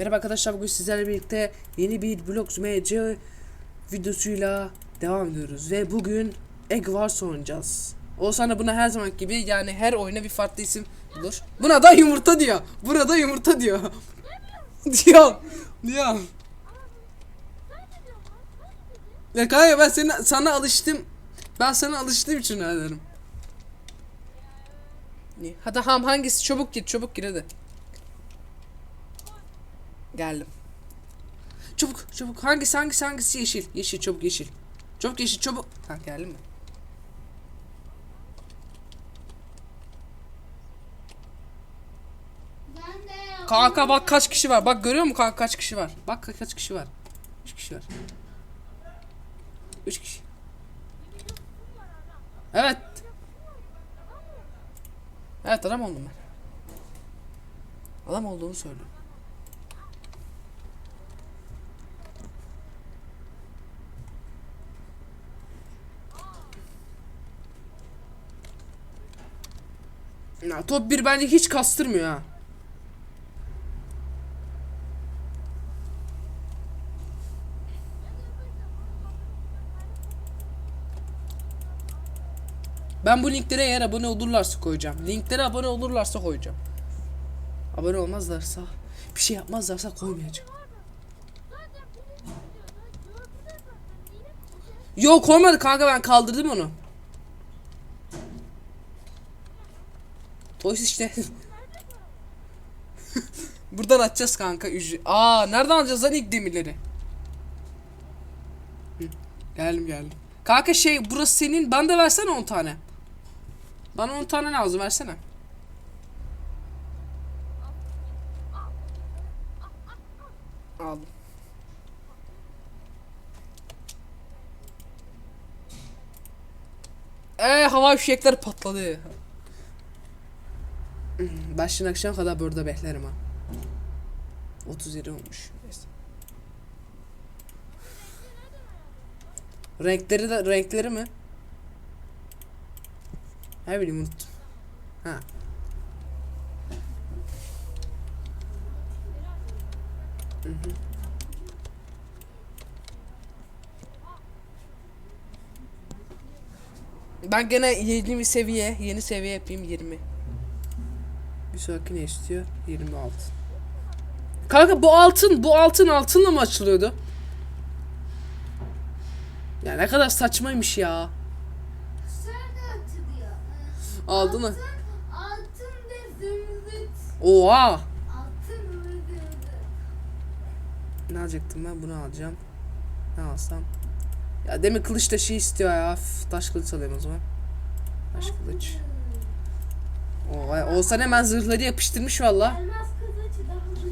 Merhaba arkadaşlar bugün sizlerle birlikte yeni bir Blox MC videosuyla devam ediyoruz ve bugün Egg Wars oynayacağız. Oğuzhan da buna her zaman gibi yani her oyuna bir farklı isim bulur. Buna da yumurta diyor. Buna da yumurta diyor. diyor. Diyor. Ya kanka ben seni, sana alıştım. Ben sana alıştığım için öyle derim. Ne? Hadi ham hangisi? Çabuk git, çabuk gir hadi. Geldim. Çabuk, çabuk. Hangisi, hangisi, hangisi? Yeşil, yeşil, çabuk yeşil. Çabuk yeşil, çabuk. Ha geldim mi? Kanka bak kaç kişi var. Bak görüyor musun kanka kaç kişi var? Bak ka- kaç kişi var. 3 kişi var. 3 kişi. Evet. Evet adam oldum ben. Adam olduğunu söylüyor. Ya top bir bence hiç kastırmıyor ha. Ben bu linklere eğer abone olurlarsa koyacağım. Linklere abone olurlarsa koyacağım. Abone olmazlarsa, bir şey yapmazlarsa koymayacağım. Yok koymadı kanka ben kaldırdım onu. Toys işte. Buradan açacağız kanka ücret. Aa nereden alacağız lan ilk demirleri? Hı, geldim geldim. Kanka şey burası senin. Bana da versene 10 tane. Bana 10 tane lazım versene. Aldım. Eee hava fişekler patladı. Ben akşam kadar burada beklerim ha. 37 olmuş. Renkleri de renkleri mi? Ne bileyim unuttum. Ha. Ben gene yeni bir seviye, yeni seviye yapayım 20. Bir sonraki ne istiyor? 26. Kanka bu altın, bu altın altınla mı açılıyordu? Ya ne kadar saçmaymış ya. Aldın mı? Altın, altın ve. Oha! Altın ve. Ne alacaktım ben? Bunu alacağım. Ne alsam? Ya demin kılıç da şey istiyor ya. Taş kılıç alayım o zaman. Taş kılıç. Oo, Oğuzhan hemen zırhları yapıştırmış valla. Elmas kılıcı daha güçlü.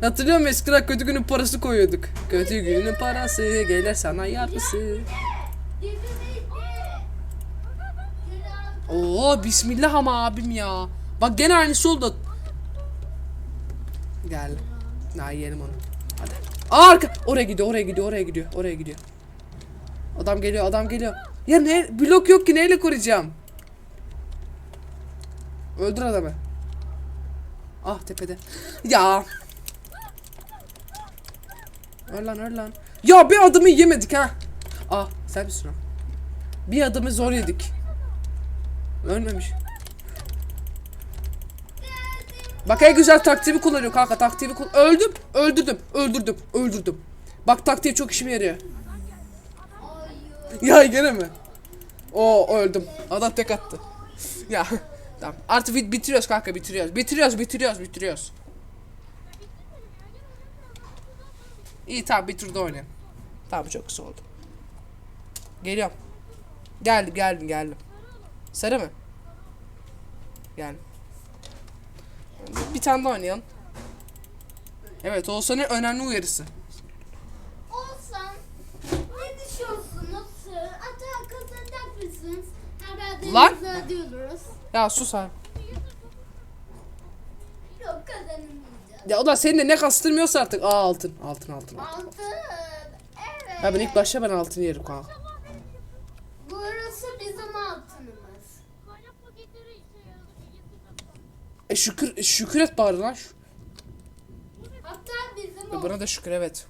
Hatırlıyor musun eskiden kötü günün parası koyuyorduk. Kötü günün parası gelir sana yarısı. Oo bismillah ama abim ya. Bak gene aynısı oldu. Gel. Daha yiyelim onu. Arka. Oraya gidiyor, oraya gidiyor, oraya gidiyor, oraya gidiyor. Adam geliyor, adam geliyor. Ya ne blok yok ki neyle koruyacağım? Öldür adamı. Ah tepede. Ya. Öl lan öl lan. Ya bir adamı yemedik ha. Ah sen misin o? Bir adamı zor yedik. Ölmemiş. Bak en güzel taktiğimi kullanıyor kanka taktiğimi kul Öldüm, öldürdüm, öldürdüm, öldürdüm. Bak taktiği çok işime yarıyor. Ya gene mi? Oo öldüm. Adam tek attı. ya tamam. Artık bit- bitiriyoruz kanka bitiriyoruz. Bitiriyoruz, bitiriyoruz, bitiriyoruz. İyi tamam bir turda oynayalım. Tamam çok kısa oldu. Geliyorum. Geldim, geldim, geldim. Sarı mı? Gel. Bir tane daha oynayalım. Evet Oğuzhan'ın önemli uyarısı. Olsan ne düşünüyorsunuz? Ata kazanacak mısınız? Herhalde Lan! Diyoruz. Ya sus abi. Yok kazanamayacağız. Ya o da senin de ne kastırmıyorsa artık. Aa altın. Altın altın. altın. Altın. Evet. Ya ben ilk başta ben altın yerim kanka. Burası bizim bizim altınımız. Kaynak paketleri işe yaradı. bilgisi yok. E şükür şükür et bari lan. Hatta bizim E, buna da şükür evet.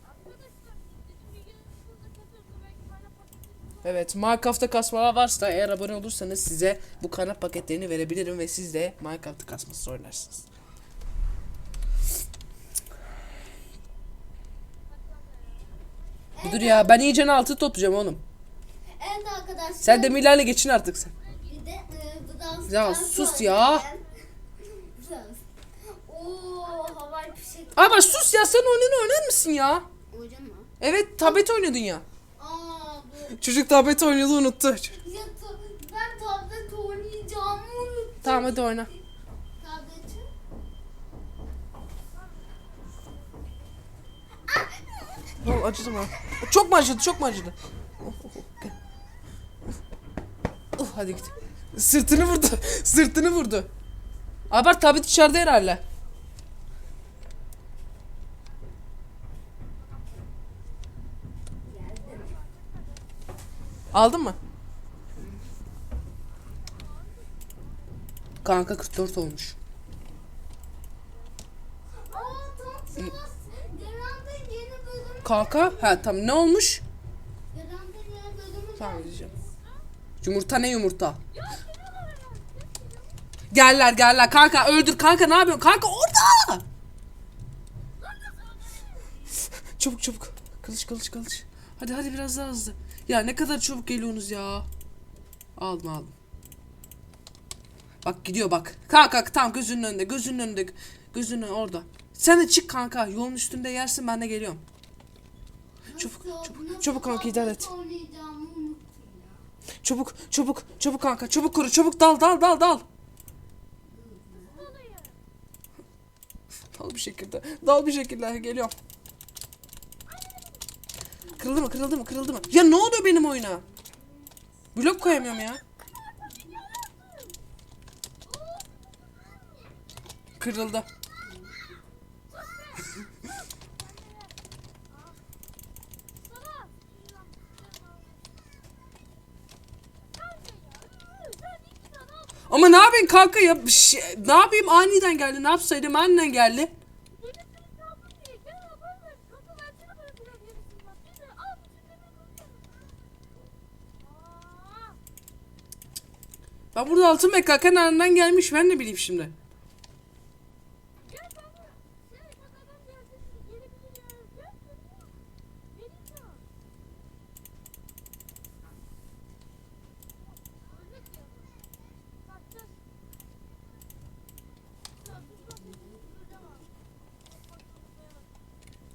Evet Minecraft'ta kasmalar varsa eğer abone olursanız size bu kanat paketlerini verebilirim ve siz de Minecraft'ta kasması oynarsınız. Dur ya ben iyice altı toplayacağım oğlum. Evet arkadaşlar. Sen demirlerle geçin artık sen. Bir de e, bu dans Ya dans sus ya. oynayalım. Dans. Oo Ama sus ya sen oyunu oynar mısın ya? Hocam mı? Evet tablet oynuyordun ya. Aa bu. Çocuk tablet oynuyordu unuttu. Ya, ta- ben tablet oynayacağımı unuttum. Tamam hadi oyna. Tableti. Oh, acıdı mı? Çok mu acıdı? Çok mu acıdı? Oh, oh, oh, gel. Oh, hadi git. Sırtını vurdu. Sırtını vurdu. Abart tablet içeride herhalde. Aldın mı? Kanka 44 olmuş. Kanka ha tamam ne olmuş? Tamam. Yumurta ne yumurta? Geller geller kanka öldür kanka ne yapıyorsun? Kanka orada. çabuk çabuk. Kılıç kılıç kılıç. Hadi hadi biraz daha hızlı. Ya ne kadar çabuk geliyorsunuz ya. Aldım aldım. Bak gidiyor bak. Kanka tam gözünün önünde gözünün önünde. Gözünün orada. Sen de çık kanka. Yolun üstünde yersin ben de geliyorum. Çabuk çabuk çabuk kanka idare et. Çabuk çabuk çabuk kanka çabuk kuru çabuk dal dal dal dal. Dal bir şekilde. Dal bir şekilde geliyorum. Kırıldı mı kırıldı mı kırıldı mı? Ya ne oluyor benim oyuna? Blok koyamıyorum ya. Kırıldı. Ama ne yapayım kanka ya? Şey- ne yapayım aniden geldi. Ne yapsaydım aniden geldi. Ben burada altın beklerken aniden gelmiş. Ben ne bileyim şimdi.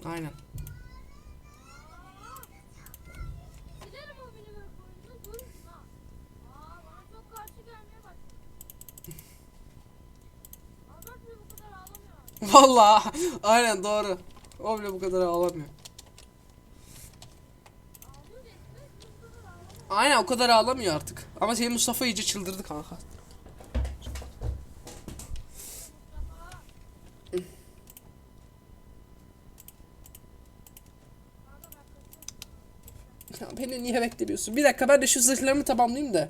Aynen. Giderim o benim oyunu. Dur. Ha. Aa bana çok karşı gelmeye başladı. Albert bile bu kadar Vallahi aynen doğru. O bile. Bu kadar ağlamıyor. Aynen o kadar ağlamıyor artık. Ama senin Mustafa iyice çıldırdı kanka. Ya beni niye beklemiyorsun? Bir dakika ben de şu zırhlarımı tamamlayayım da.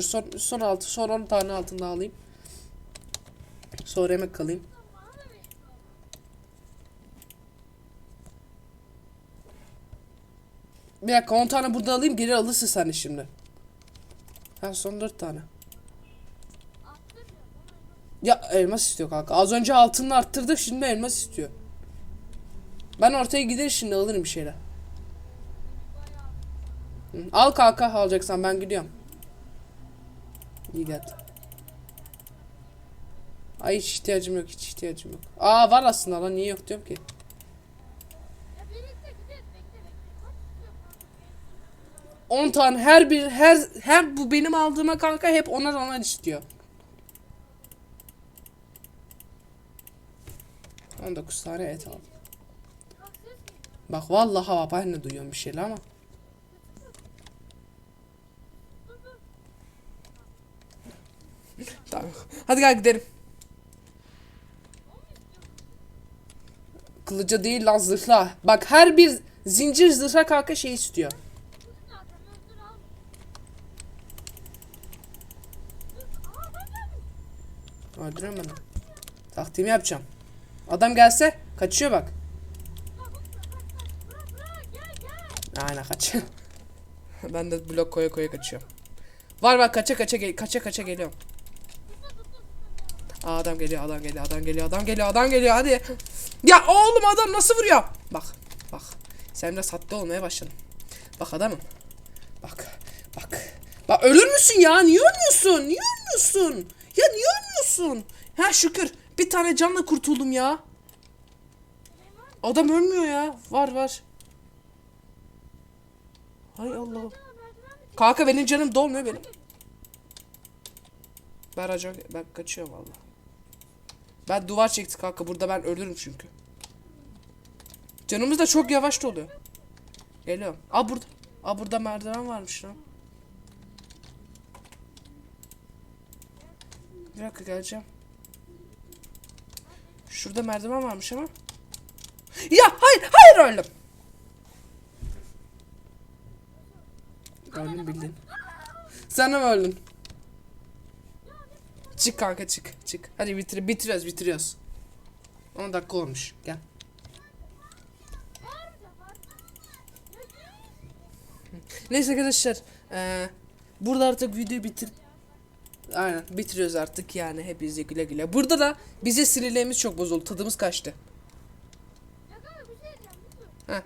Dur son, son altı, son 10 tane altın daha alayım. Sonra yemek kalayım. Bir dakika 10 tane burada alayım geri alırsın sen şimdi. Ha son 4 tane. Ya elmas istiyor kanka. Az önce altını arttırdık şimdi elmas istiyor. Ben ortaya gider şimdi alırım bir şeyler. Al kanka alacaksan ben gidiyorum. İyi. Ay hiç ihtiyacım yok hiç ihtiyacım yok. Aa var aslında lan niye yok diyorum ki. 10 tane her bir her her bu benim aldığıma kanka hep onar onar istiyor. 19 tane et aldım. Bak vallahi de duyuyorum bir şeyler ama. Dur dur. Tamam. Hadi gel gidelim. Kılıca değil lan zırhla. Bak her bir zincir zırha kanka şey istiyor. Zaten öldür al. Dur. Aa ben geldim. Öldürüyorum beni. Taktiğimi yapacağım. Adam gelse kaçıyor bak. Aynen kaçıyor. ben de blok koya koya kaçıyorum. Var var kaça kaça kaça kaça geliyorum. Adam geliyor adam geliyor adam geliyor adam geliyor adam geliyor hadi. Ya oğlum adam nasıl vuruyor? Bak bak. Sen biraz hatta olmaya başladın. Bak adamım. Bak bak. Bak ölür müsün ya? Niye ölmüyorsun? Niye ölmüyorsun? Ya niye ölmüyorsun? Ha şükür. Bir tane canla kurtuldum ya. Adam ölmüyor ya. Var var. Hay Allah. Kanka benim canım dolmuyor benim. Ben ben kaçıyorum valla. Ben duvar çekti kanka burada ben ölürüm çünkü. Canımız da çok yavaş doluyor. Geliyorum. Aa burada. Aa burada merdiven varmış lan. Bir dakika geleceğim. Şurada merdiven varmış ama. Ya hayır hayır öldüm. Öldüm bildin. Sen de mi öldün? Çık kanka çık çık. Hadi bitir bitiriyoruz bitiriyoruz. 10 dakika olmuş. Gel. Neyse arkadaşlar. eee, burada artık videoyu bitir. Aynen bitiriyoruz artık yani hepinize güle güle. Burada da bize sinirlerimiz çok bozuldu. Tadımız kaçtı. Heh.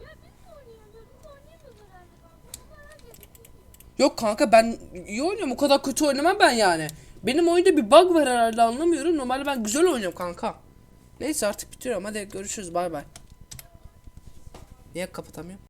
Yok kanka ben iyi oynuyorum. O kadar kötü oynamam ben yani. Benim oyunda bir bug var herhalde anlamıyorum. Normalde ben güzel oynuyorum kanka. Neyse artık bitiriyorum. Hadi görüşürüz bay bay. Niye kapatamıyorum?